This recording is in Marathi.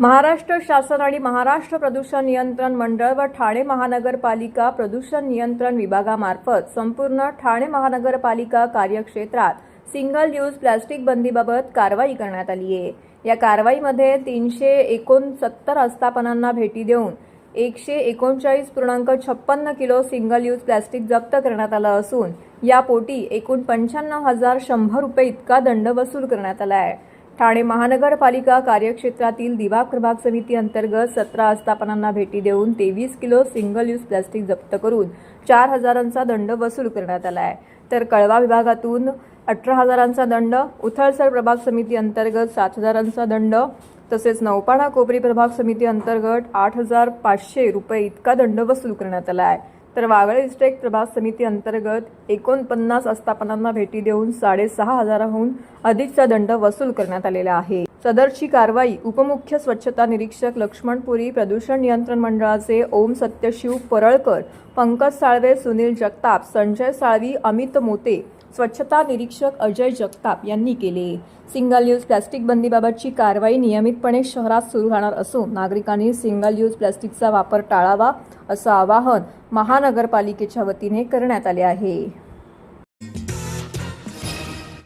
महाराष्ट्र शासन आणि महाराष्ट्र प्रदूषण नियंत्रण मंडळ व ठाणे महानगरपालिका प्रदूषण नियंत्रण विभागामार्फत संपूर्ण ठाणे महानगरपालिका कार्यक्षेत्रात सिंगल यूज प्लॅस्टिक बंदीबाबत कारवाई करण्यात आली आहे. या कारवाईमध्ये तीनशे एकोणसत्तर आस्थापनांना भेटी देऊन एकशे एकोणचाळीस पूर्णांक छप्पन्न किलो सिंगल यूज प्लॅस्टिक जप्त करण्यात आलं असून यापोटी एकूण पंच्याण्णव हजार शंभर रुपये इतका दंड वसूल करण्यात आला आहे. ठाणे महानगरपालिका कार्यक्षेत्रातील दिवा प्रभाग समिती अंतर्गत सतरा आस्थापनांना भेटी देऊन तेवीस किलो सिंगल यूज प्लॅस्टिक जप्त करून चार हजारांचा दंड वसूल करण्यात आला आहे. तर कळवा विभागातून अठरा हजारांचा दंड उथळसर प्रभाग समिती अंतर्गत सात हजारांचा दंड तसेच नौपाडा कोपरी प्रभाग समिती अंतर्गत आठ हजार पाचशे रुपये इतका दंड वसूल करण्यात आला आहे. तर वागळे इस्टेक प्रभाग समिती अंतर्गत एकोणपन्नास आस्थापनांना भेटी देऊन साडेसहा हजाराहून अधिकचा दंड वसूल करण्यात आलेला आहे. सदरची कारवाई. उपमुख्य स्वच्छता निरीक्षक लक्ष्मणपुरी प्रदूषण नियंत्रण मंडळाचे ओम सत्यशिव परळकर पंकज साळवे सुनील जगताप संजय साळवी अमित मोते स्वच्छता निरीक्षक अजय जगताप यांनी केले. सिंगल यूज प्लॅस्टिक बंदीबाबतची कारवाई नियमितपणे शहरात सुरू राहणार असून नागरिकांनी सिंगल यूज प्लॅस्टिकचा वापर टाळावा असं आवाहन महानगरपालिकेच्या वतीने करण्यात आले आहे.